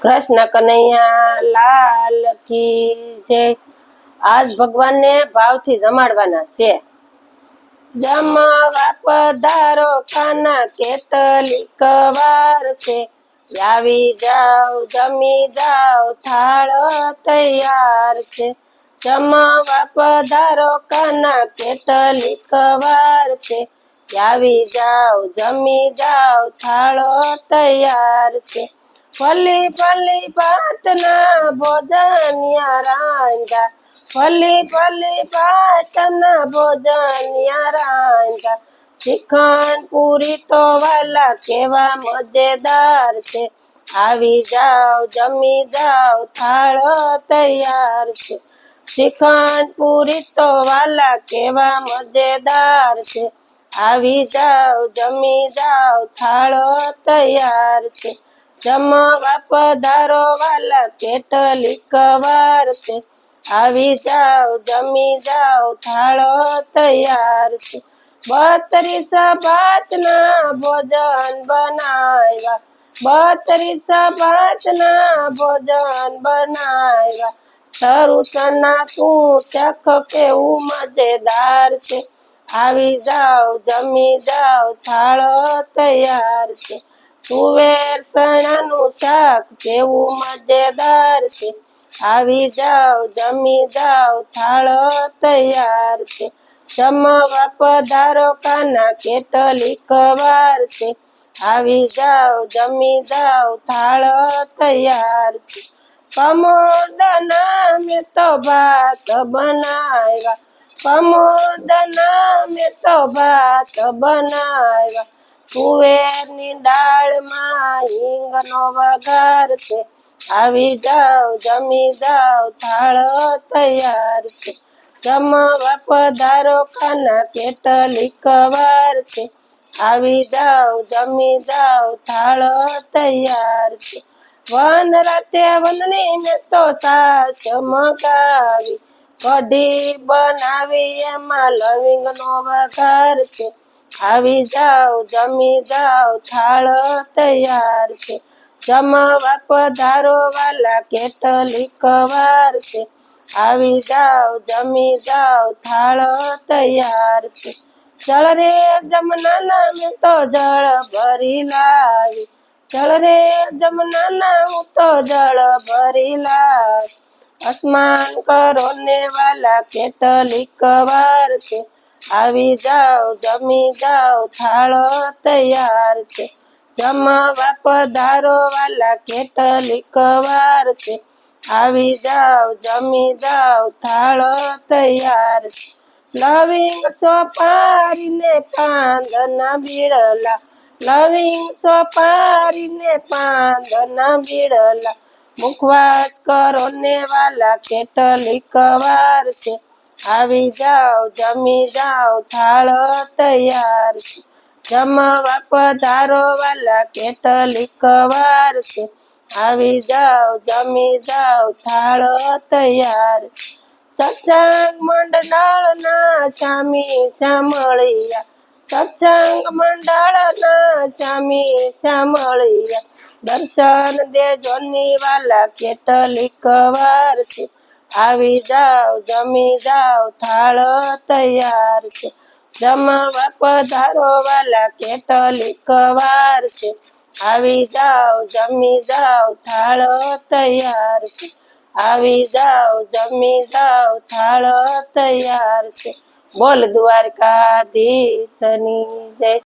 કૃષ્ણ કનૈયા, લાલ કી જય. આજ ભગવાનને ભાવથી જમાડવાના છે. જમાવા પધારો કાના કેટલીક કવાર છે. આવી જાવ જમી જાવ થાળ તૈયાર છે. જમાવા પધારો કાના કેટલી કવાર છે. આવી જાવ જમી જાવ થાળો તૈયાર છે. ભલી ભલી ભાતના ભોજનિયા રાંધા. ભલી ભલી ભાતના ભોજનિયા પૂરી તો વાલા કેવા મજેદાર છે. આવી જાવ, જમી જાવ, થાળો તૈયાર છે. શ્રીખંડ પૂરી તો વાલા કેવા મજેદાર છે. આવી જાવ, જમી જાવ, થાળો તૈયાર છે. જમવા પધારો વાલા કેટલી કવાર છે આવી જાઓ, જમી જાઓ, થાળો તૈયાર છે. બત્રીસ ભાતના ભોજન બનાવ્યા. બત્રીસ ભાતના ભોજન બનાવ્યા. તરુચના તું ચખ કેવું મજેદાર છે. આવી જાઓ, જમી જાઓ, થાળો તૈયાર છે. તુવેર શાક જેવું મજેદાર છે. આવી જાવ, જમી જાવ, થાળો તૈયાર છે. જમવા પધારો કાના કેટલી કવાર છે. આવી જાવ, જમી જાવ, થાળો તૈયાર છે. પમોદના મેં તો ભાત બનાવ્યા. પમોદના મેં તો ભાત બનાવ્યા. તુવેરની દાળમાં હિંગનો વઘાર છે. આવી જાવ, જમી જાવ, થાળો તૈયાર છે. જમવા પધારો, ખાના કેટલી કવાર છે. આવી જાવ, જમી જાવ, થાળો તૈયાર છે. વન રાતે વનની ને તો સાસ મગાવી કઢી બનાવી, એમાં લવિંગનો વઘાર છે. આવી જાવ જમી જાઓ, થાળ તૈયાર છે. જમવા પધારો વાલા કેટલીક વાર છે. આવી જાવ જમી જાઓ, થાળ તૈયાર છે. જળ રે જમના નામે તો જળ ભરી લાવી. જળ રે જમના નામ તો જળ ભરી લાવી. અસ્માન કરો ને વાલા કેટલીક વાર છે. આવી જાઓ, જમી જાઓ, થાળો તૈયાર છે. જમવા પધારો વાલા કેટલીક વાર છે. આવી જાઓ, જમી જાઓ, થાળો તૈયાર છે. લવિંગ સોપારીને પાંદના બીડલા લવિંગ સોપારીને પાંદના બીડલા મુખવાસ કરો ને વાલા કેટલીક વાર છે. આવી જાવ જમી જાવ થાળો તૈયાર જમવા પધારો વાલા કેટલીક વાર છે. આવી જાવ જમી જાવ થાળો તૈયાર સત્સંગ મંડળના સ્વામી સાંભળિયા. સત્સંગ મંડળના સ્વામી સાંભળિયા. દર્શન દેજો ની વાલા કેટલીક વાર છે. આવી જાવ, જમી જાવ, થાળો તૈયાર છે. જમવા પધારો વાલા કેટલીક વાર છે. આવી જાવ, જમી જાવ, થાળો તૈયાર છે. આવી જાવ, જમી જાવ, થાળો તૈયાર છે. બોલ દ્વારકાધીશની જય.